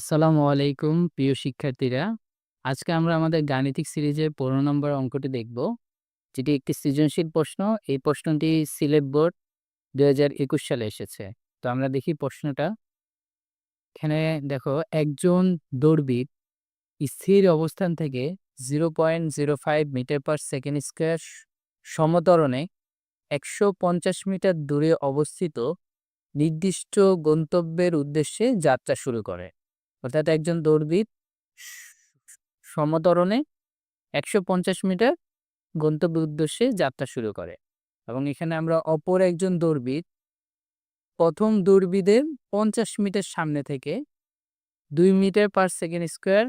আসসালামু আলাইকুম, প্রিয় শিক্ষার্থীরা। আজকে আমরা আমাদের গাণিতিক সিরিজের ১৫ নম্বর অঙ্কটি দেখব। যেটি একটি সৃজনশীল প্রশ্ন। এই প্রশ্নটি সিলেট বোর্ড ২০২১ সালে এসেছে। তো আমরা দেখি প্রশ্নটা। এখানে দেখো, একজন দৌড়বিদ স্থির অবস্থান থেকে 0.05 মিটার পার সেকেন্ড স্কোয়ার সমতরণে একশো ১৫০ মিটার দূরে অবস্থিত নির্দিষ্ট গন্তব্যের উদ্দেশ্যে যাত্রা শুরু করে। অর্থাৎ একজন দৌড়বিদ সমতরণে একশো ১৫০ মিটার গন্তব্য উদ্দেশ্যে যাত্রা শুরু করে। এবং এখানে আমরা অপর একজন দৌড়বিদ প্রথম দৌড়বিদের ৫০ মিটার সামনে থেকে দুই মিটার পার সেকেন্ড স্কোয়ার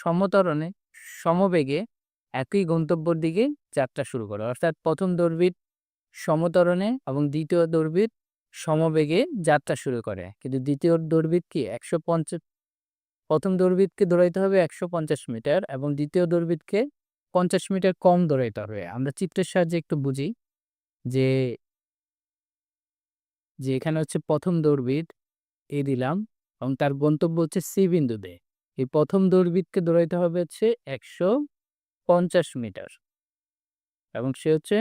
সমতরণে সমবেগে একই গন্তব্যর দিকে যাত্রা শুরু করে। অর্থাৎ প্রথম দৌড়বিদ সমতরণে এবং দ্বিতীয় দৌড়বিদ সমবেগে যাত্রা শুরু করে। কিন্তু দ্বিতীয় দৌড়বিদ কি ১৫০ ১ম দৌড়বিদকে দৌড়াইতে হবে ১৫০ মিটার এবং দ্বিতীয় দৌড়বিদকে ৫০ মিটার কম দৌড়াইতে হবে। আমরা চিত্রের সাহায্যে একটু বুঝি যে যে এখানে হচ্ছে প্রথম দৌড়বিদ এ দিলাম এবং তার গন্তব্য হচ্ছে সি বিন্দুতে। এই প্রথম দৌড়বিদকে দৌড়াইতে হবে হচ্ছে ১৫০ মিটার। এবং সে হচ্ছে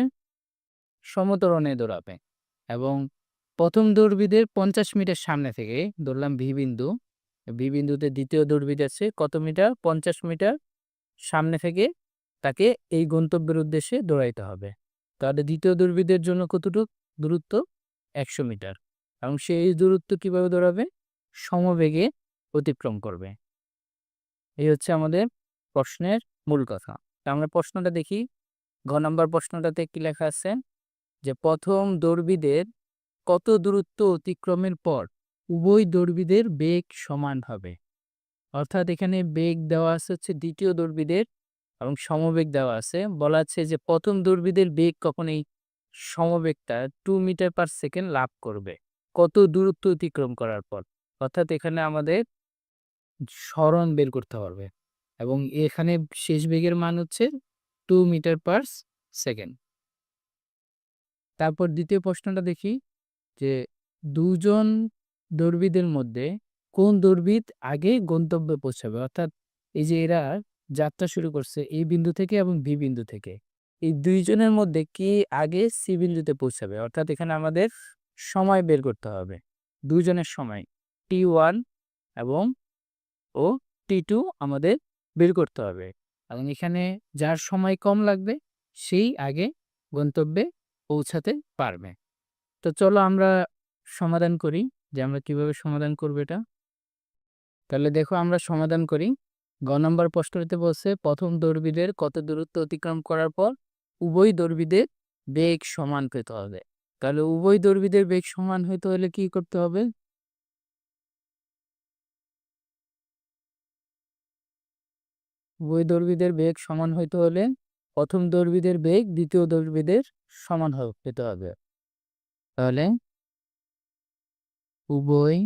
সমত্বরণে দৌড়াবে। এবং প্রথম দৌড়বিদের ৫০ মিটার সামনে থেকে দৌড়লাম ভি বিন্দু। ভি বিন্দুতে ২য় দৌড়বিদ আছে, কত মিটার? ৫০ মিটার সামনে থেকে তাকে এই গন্তব্যের উদ্দেশ্যে দৌড়াইতে হবে। তাহলে ২য় দৌড়বিদের জন্য কতটুক দূরত্ব? ১০০ মিটার। এবং সে এই দূরত্ব কীভাবে দৌড়াবে? সমবেগে অতিক্রম করবে। এই হচ্ছে আমাদের প্রশ্নের মূল কথা। আমরা প্রশ্নটা দেখি। ঘ নাম্বার প্রশ্নটাতে কি লেখা আছে? যে প্রথম দৌড়বিদের কত দূরত্ব অতিক্রমের পর উভয় দৌড়বিদের বেগ সমান হবে? অর্থাৎ এখানে বেগ দেওয়া আছে হচ্ছে ২য় দৌড়বিদের এবং সমবেগ দেওয়া আছে। বলা আছে যে ১ম দৌড়বিদের বেগ কখন এই সমবেগটা টু মিটার পার সেকেন্ড লাভ করবে। কত দূরত্ব অতিক্রম করার পর? অর্থাৎ এখানে আমাদের স্মরণ বের করতে হবে। এবং এখানে শেষ বেগের মান হচ্ছে টু মিটার পার সেকেন্ড। তারপর দ্বিতীয় প্রশ্নটা দেখি যে ২ জন দৌড়বিদের মধ্যে কোন দৌড়বিদ আগে গন্তব্যে পৌঁছাবে? অর্থাৎ এই যে এরা যাত্রা শুরু করছে এই বিন্দু থেকে এবং বি বিন্দু থেকে। এই দুইজনের মধ্যে কে আগে সি বিন্দুতে পৌঁছাবে? অর্থাৎ এখানে আমাদের সময় বের করতে হবে। ২ জনের সময় T1 এবং ও টি টু আমাদের বের করতে হবে। এবং এখানে যার সময় কম লাগবে, সেই আগে গন্তব্যে পৌঁছাতে পারবে। তো চলো আমরা সমাধান করি যে আমরা কীভাবে সমাধান করব এটা। তাহলে দেখো আমরা সমাধান করি। গ নাম্বার প্রশ্নটিতে বলছে, প্রথম দৌড়বিদের কত দূরত্ব অতিক্রম করার পর উভয় দৌড়বিদের বেগ সমান পেতে হবে। তাহলে উভয় দৌড়বিদের বেগ সমান হইতে হলে কি করতে হবে? উভয় দৌড়বিদের বেগ সমান হইতে হলে প্রথম দৌড়বিদের বেগ দ্বিতীয় দৌড়বিদের সমান পেতে হবে। তাহলে উভয়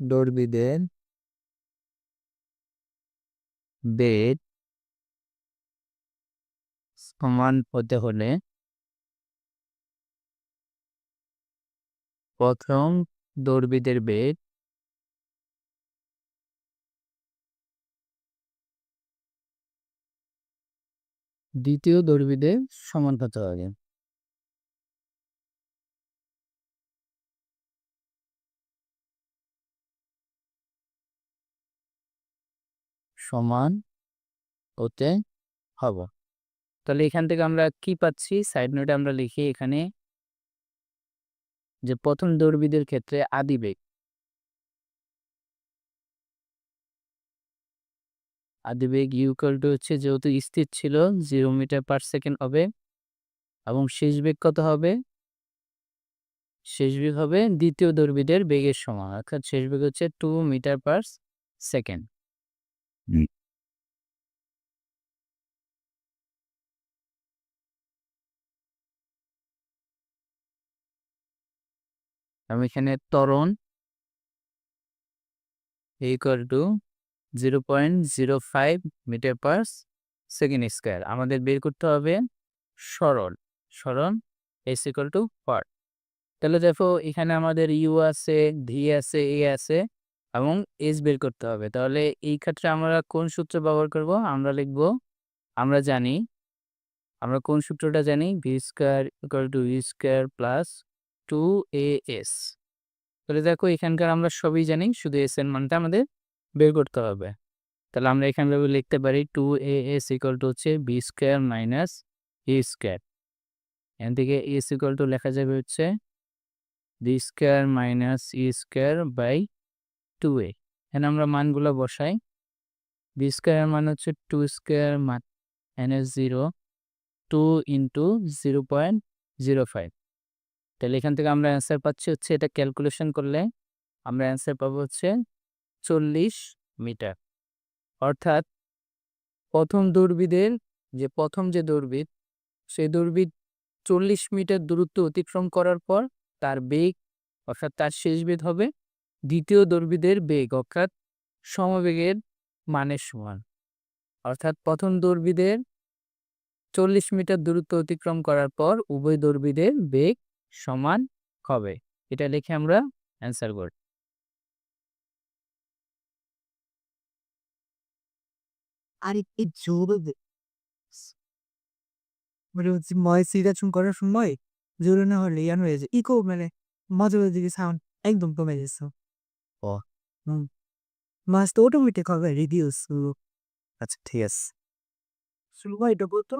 দৌড়বিদের বেগ সমান হতে হলে ১ম দৌড়বিদের বেগ দ্বিতীয় দৌড়বিদের সমান হতে হবে। সমান হতে হবে। তাহলে এখান থেকে আমরা কি পাচ্ছি? সাইড নোটে আমরা লিখি এখানে যে প্রথম দৌড়বিদের ক্ষেত্রে আদিবেগ আদিবেগ ইকুয়াল টু হচ্ছে যেহেতু স্থির ছিল জিরো মিটার পার সেকেন্ড হবে এবং শেষ বেগ কত হবে? শেষ বেগ হবে দ্বিতীয় দৌড়বিদের বেগের সমান। অর্থাৎ শেষ বেগ হচ্ছে টু মিটার পার সেকেন্ড। আমি এখানে ত্বরণ equal to 0.05 metre per second square. আমাদের বের করতে হবে সরল সরল এস ইকুয়াল টু পার। তাহলে দেখো, এখানে আমাদের ইউ আছে ভি আছে এ আছে, এবং এস বের করতে হবে। তাহলে এই ক্ষেত্রে আমরা কোন সূত্র ব্যবহার করব? আমরা লিখব, আমরা জানি, আমরা কোন সূত্রটা জানি? V square equal to V square plus two A S তাহলে দেখো, এখানকার আমরা সবই জানি, শুধু এস এর মানটা আমাদের বের করতে হবে। তাহলে আমরা এখানে লিখতে পারি two A S equal to হচ্ছে B square minus A square. এখান থেকে এস ইকুয়াল টু লেখা যাবে হচ্ছে B square minus E square by two A. এখানে আমরা মানগুলো বসাই। বি স্কোয়ার মান হচ্ছে টু স্কোয়ার মান N S zero, two into zero point zero five. তাহলে এখান থেকে আমরা অ্যান্সার পাচ্ছি হচ্ছে এটা ক্যালকুলেশন করলে আমরা অ্যান্সার পাবো হচ্ছে চল্লিশ মিটার। অর্থাৎ প্রথম দৌড়বিদের যে, প্রথম যে দৌড়বিদ সেই দৌড়বিদ চল্লিশ মিটার দূরত্ব অতিক্রম করার পর তার বেগ, অর্থাৎ তার শেষ বেগ হবে দ্বিতীয় দৌড়বিদের বেগ, অর্থাৎ সমবেগের মানের সমান। অর্থাৎ প্রথম দৌড়বিদের চল্লিশ মিটার দূরত্ব অতিক্রম করার পর উভয় দৌড়বিদের বেগ সমান হবে। এটা লিখে আমরা অ্যান্সার করি। আরে এই জোরে মানে হচ্ছে ময় সিলেকশন করার সময় জোরে না হলে ইয়ান হয়ে যায়। ইকো মানে মাঝে দিকে সাউন্ড একদম কমে যাচ্ছে ও। হুম। মাছ তো অটোমেটিক হবে রিডিউস আচ্ছা ঠিক আছে। শুরু হয় এটা বলতো?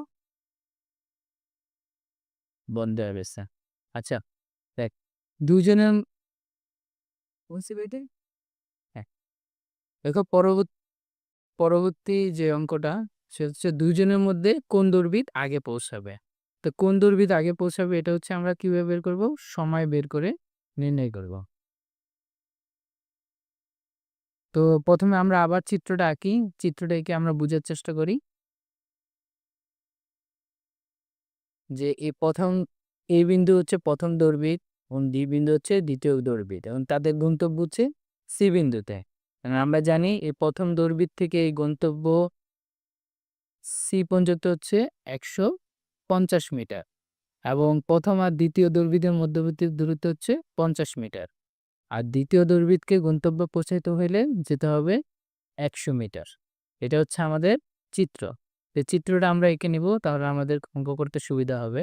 বন্ধ হয়ে গেছে। আচ্ছা দেখ দুজনের বেটে দেখো পরবর্তী পরবর্তী যে অঙ্কটা, সে হচ্ছে দুজনের মধ্যে কোন দৌড়বিদ আগে পৌঁছাবে। তো কোন দৌড়বিদ আগে পৌঁছাবে এটা হচ্ছে আমরা কীভাবে বের করব? সময় বের করে নির্ণয় করব। তো প্রথমে আমরা আবার চিত্রটা আঁকি চিত্রটা এঁকে আমরা বোঝার চেষ্টা করি। যে এই প্রথম, এ বিন্দু হচ্ছে প্রথম দৌড়বিদ এবং ডি বিন্দু হচ্ছে দ্বিতীয় দৌড়বিদ এবং তাদের গন্তব্য হচ্ছে সি বিন্দুতে। আমরা জানি এই প্রথম দৌড়বিদ থেকে এই গন্তব্য সি পর্যন্ত হচ্ছে একশো পঞ্চাশ মিটার এবং প্রথম আর দ্বিতীয় দৌড়বিদের মধ্যবর্তী দূরত্ব হচ্ছে পঞ্চাশ মিটার। আর দ্বিতীয় দৌড়বিদকে গন্তব্যে পৌঁছাইতে হইলে যেতে হবে একশো মিটার। এটা হচ্ছে আমাদের চিত্র। এই চিত্রটা আমরা এঁকে নিব, তাহলে আমাদের অঙ্ক করতে সুবিধা হবে।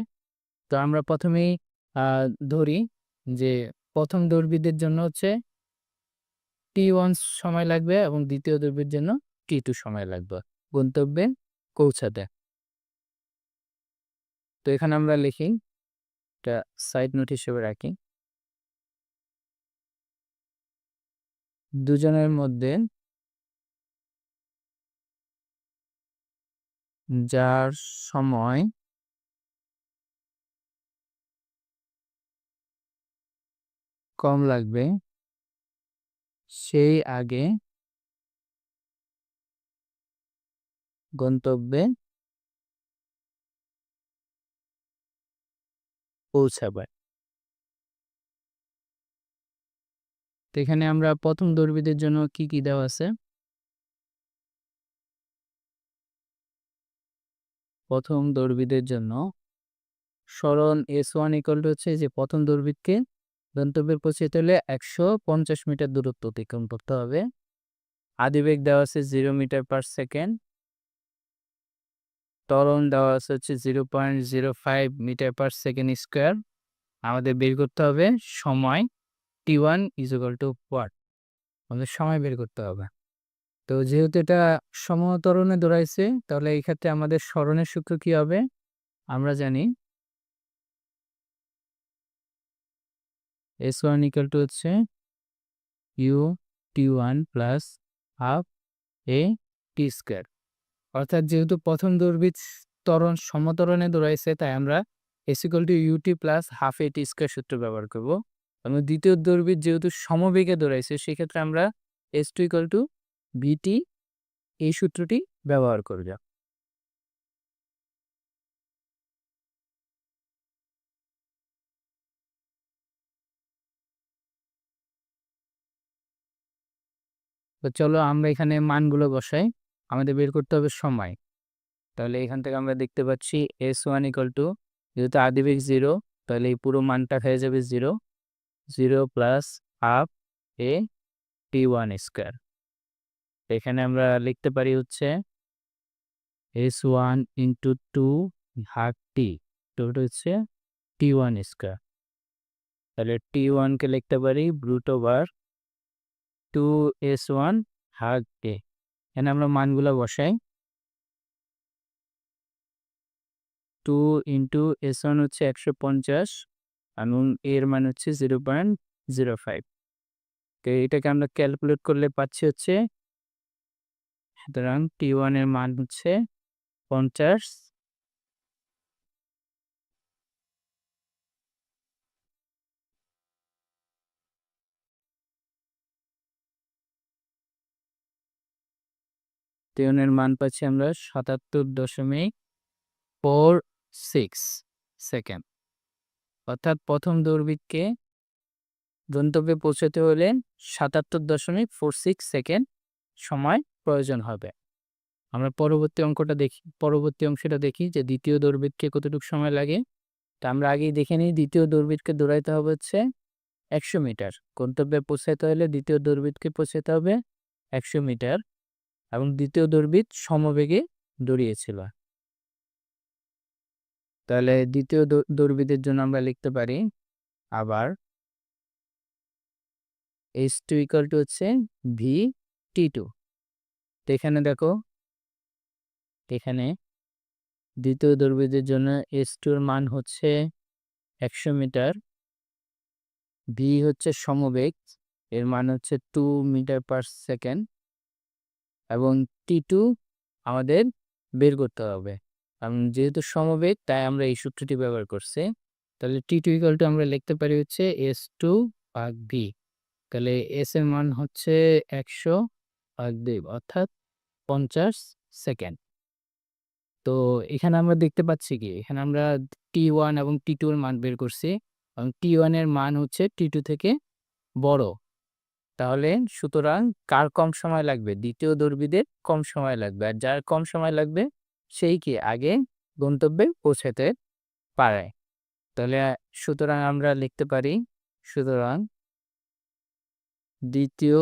তো আমরা প্রথমেই ধরি যে প্রথম দৌড়বিদের জন্য হচ্ছে টি ওয়ান সময় লাগবে এবং দ্বিতীয় দ্রব্যের জন্য টি টু সময় লাগবে। গন্তব্যে পৌঁছাতে। তো এখানে আমরা লিখি এটা সাইড নোট হিসেবে রাখি। দুজনের মধ্যে যার সময় কম লাগবে সেই আগে গন্তব্যে পৌঁছাবে তো এখানে আমরা প্রথম দৌড়বিদের জন্য কি কি দেওয়া আছে? প্রথম দৌড়বিদের জন্য সরণ এস ওয়ান ইকুয়াল টু হচ্ছে যে প্রথম দৌড়বিদকে গন্তব্যে পৌঁছাতে হলে একশো পঞ্চাশ মিটার দূরত্ব অতিক্রম করতে হবে। আদিবেগ দেওয়া আছে জিরো মিটার পার সেকেন্ড। ত্বরণ দেওয়া আছে হচ্ছে zero point zero five metre per second square. আমাদের বের করতে হবে সময় T one equal to what আমাদের সময় বের করতে হবে। তো যেহেতু এটা সমতরণে দৌড়াইছে, তাহলে এই ক্ষেত্রে আমাদের স্মরণের সূত্র কি হবে? আমরা জানি এস ওয়ান ইকাল টু হচ্ছে U T one plus half A T square অর্থাৎ যেহেতু প্রথম দৌড়বিদ ত্বরণ সমতরণে দৌড়াইছে, তাই আমরা S equal to U T plus half A T square সূত্র ব্যবহার করব। এবং দ্বিতীয় দৌড়বিদ যেহেতু সমবেগে দৌড়াইছে, সেক্ষেত্রে আমরা এস টু ইকাল টু বিটি এই সূত্রটি ব্যবহার করব। তো চলো আমরা এখানে মানগুলো বসাই। আমাদের বের করতে হবে সময়। তাহলে এখান থেকে আমরা দেখতে পাচ্ছি এস ওয়ান ইকাল টু যেহেতু আদিবেগ জিরো তাহলে এই পুরো মানটা হয়ে যাবে zero zero plus half A T one square এখানে আমরা লিখতে পারি হচ্ছে S one into two half T টুটা হচ্ছে টি ওয়ান স্কোয়ার তাহলে টি ওয়ানকে লিখতে পারি root over two S one half T এখানে আমরা মানগুলো বসাই। টু ইন্টু এস ওয়ান হচ্ছে একশো পঞ্চাশ, এবং এর মান হচ্ছে জিরো পয়েন্ট জিরো ফাইভ তো এটাকে আমরা ক্যালকুলেট করলে পাচ্ছি হচ্ছে, সুতরাং টি ওয়ানের মান হচ্ছে পঞ্চাশ টি মান পাচ্ছি আমরা সাতাত্তর দশমিক ফোর সিক্স সেকেন্ড। অর্থাৎ প্রথম দৌড়বিদকে গন্তব্যে পৌঁছতে হলে সাতাত্তর দশমিক ফোর সিক্স সেকেন্ড সময় প্রয়োজন হবে। আমরা পরবর্তী অঙ্কটা দেখি, পরবর্তী অংশটা দেখি যে দ্বিতীয় দৌড়বিদকে কতটুকু সময় লাগে। তা আমরা আগেই দেখে নিই, দ্বিতীয় দৌড়বিদকে দৌড়াইতে হবে হচ্ছে একশো মিটার। গন্তব্যে পৌঁছাতে হলে দ্বিতীয় দৌড়বিদকে পৌঁছাতে হবে একশো মিটার। এবং দ্বিতীয় দৌড়বিদ সমবেগে দৌড়িয়েছিল। তাহলে দ্বিতীয় দৌ- দৌড়বিদের জন্য আমরা লিখতে পারি আবার এইচ টু ইকাল টু হচ্ছে ভি টি টু। তো এখানে দেখো, এখানে দ্বিতীয় দৌড়বিদের জন্য এস টুর মান হচ্ছে একশো মিটার, ভি হচ্ছে সমবেগ, এর মান হচ্ছে টু মিটার পার সেকেন্ড এবং টি টু আমাদের বের করতে হবে। এবং যেহেতু সমবেগ তাই আমরা এই সূত্রটি ব্যবহার করছি। তাহলে টি টু ইকাল টু আমরা লিখতে পারি হচ্ছে এস টু ভাগ ভি তাহলে এস এর মান হচ্ছে একশো ভাগ দুই, অর্থাৎ পঞ্চাশ সেকেন্ড। তো এখানে আমরা দেখতে পাচ্ছি কি? এখানে আমরা টি ওয়ান এবং টি টু এর মান বের করছি। এবং টি ওয়ানের মান হচ্ছে টি টু থেকে বড়। তাহলে সুতরাং কার কম সময় লাগবে? দ্বিতীয় দৌড়বিদের কম সময় লাগবে। আর যার কম সময় লাগবে, সেই কি আগে গন্তব্যে পৌঁছাতে পারে। তাহলে সুতরাং আমরা লিখতে পারি, সুতরাং দ্বিতীয়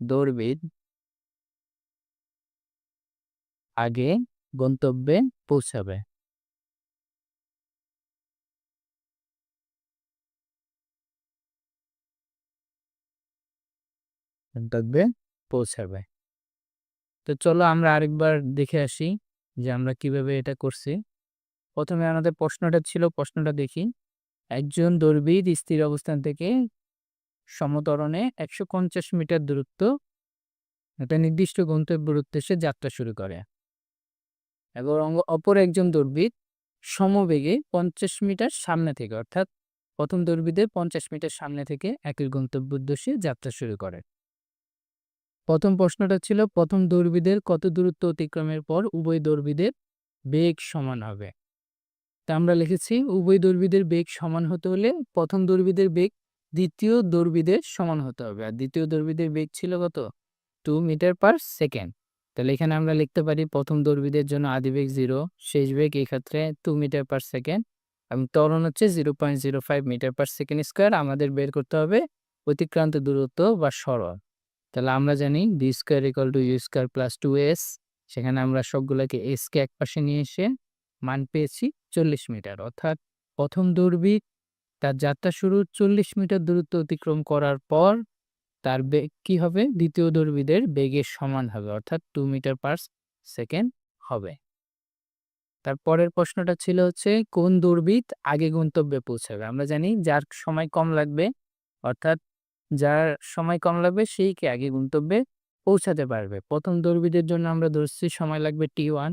দৌড়বিদ আগে গন্তব্যে পৌঁছাবে। গন্তব্যে পৌঁছাবে। তো চলো আমরা আরেকবার দেখে আসি যে আমরা কীভাবে এটা করছি। প্রথমে আমাদের প্রশ্নটা ছিল, প্রশ্নটা দেখি। একজন দৌড়বিদ স্থির অবস্থান থেকে সমতরণে একশো পঞ্চাশ মিটার দূরত্ব, একটা নির্দিষ্ট গন্তব্যের উদ্দেশ্যে যাত্রা শুরু করে। এবং অপর একজন দৌড়বিদ সমবেগে পঞ্চাশ মিটার সামনে থেকে, অর্থাৎ প্রথম দৌড়বিদের পঞ্চাশ মিটার সামনে থেকে একই গন্তব্য উদ্দেশ্যে যাত্রা শুরু করে। প্রথম প্রশ্নটা ছিল, প্রথম দৌড়বিদের কত দূরত্ব অতিক্রমের পর উভয় দৌড়বিদের বেগ সমান হবে? তা আমরা লিখেছি, উভয় দৌড়বিদের বেগ সমান হতে হলে প্রথম দৌড়বিদের বেগ দ্বিতীয় দৌড়বিদের সমান হতে হবে। আর দ্বিতীয় দৌড়বিদের বেগ ছিল কত? Two metre per second. তাহলে এখানে আমরা লিখতে পারি, প্রথম দৌড়বিদের জন্য আদি বেগ জিরো, শেষ বেগ এই ক্ষেত্রে টু মিটার পার সেকেন্ড এবং ত্বরণ হচ্ছে zero point zero five metre per second square. আমাদের বের করতে হবে অতিক্রান্ত দূরত্ব বা সরল তাহলে আমরা জানি D square equal to U square plus two S সেখানে আমরা সবগুলোকে এসকে এক পাশে নিয়ে এসে মান পেয়েছি চল্লিশ মিটার। অর্থাৎ প্রথম দৌড়বিদ তার যাত্রা শুরু চল্লিশ মিটার দূরত্ব অতিক্রম করার পর তার বেগ কি হবে? দ্বিতীয় দৌড়বিদের বেগের সমান হবে, অর্থাৎ টু মিটার পার সেকেন্ড হবে। তারপরের প্রশ্নটা ছিল হচ্ছে, কোন দৌড়বিদ আগে গন্তব্যে পৌঁছাবে? আমরা জানি যার সময় কম লাগবে, অর্থাৎ যার সময় কম লাগবে সেই কি আগে গন্তব্যে পৌঁছাতে পারবে। প্রথম দৌড়বিদের জন্য আমরা ধরছি সময় লাগবে টি ওয়ান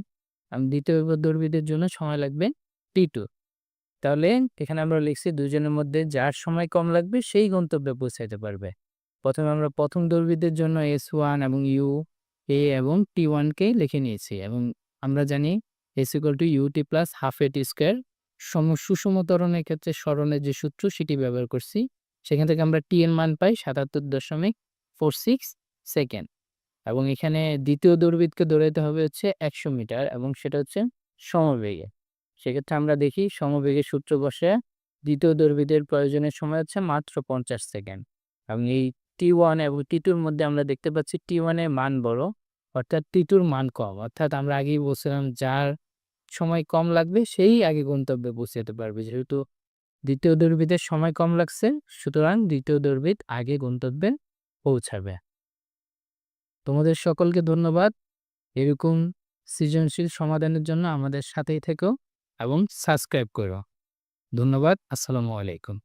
দ্বিতীয় দৌড়বিদের জন্য সময় লাগবে টি টু। তাহলে এখানে আমরা লিখছি দুজনের মধ্যে যার সময় কম লাগবে সেই গন্তব্যে পৌঁছাতে পারবে। প্রথমে আমরা প্রথম দৌড়বিদের জন্য এস ওয়ান এবং ইউ এ এবং টি ওয়ানকে লিখে নিয়েছি এবং আমরা জানি S equal to U T plus half A T square সম সুষমতরণের ক্ষেত্রে স্মরণের যে সূত্র সেটি ব্যবহার করছি সেখান থেকে আমরা টি এর মান পাই সাতাত্তর দশমিক ফোর সিক্স সেকেন্ড এবং এখানে দ্বিতীয় দৌড়বিদকে দৌড়াইতে হবে হচ্ছে একশো মিটার এবং সেটা হচ্ছে সমবেগে। সেক্ষেত্রে আমরা দেখি সমবেগের সূত্র বসে দ্বিতীয় দৌড়বিদের প্রয়োজনের সময় হচ্ছে মাত্র পঞ্চাশ সেকেন্ড এবং এই টি ওয়ান এবং টি টুর মধ্যে আমরা দেখতে পাচ্ছি টি ওয়ানের মান বড়, অর্থাৎ টি টুর মান কম। অর্থাৎ আমরা আগেই বলছিলাম যার সময় কম লাগবে, সেই আগে গন্তব্যে পৌঁছাতে পারবে। যেহেতু দ্বিতীয় দৌড়বিদের সময় কম লাগছে, সুতরাং দ্বিতীয় দৌড়বিদ আগে গন্তব্যে পৌঁছাবে। তোমাদের সকলকে ধন্যবাদ। এরকম সৃজনশীল সমাধানের জন্য আমাদের সাথেই থেকো এবং সাবস্ক্রাইব করো। ধন্যবাদ। আসসালামু আলাইকুম।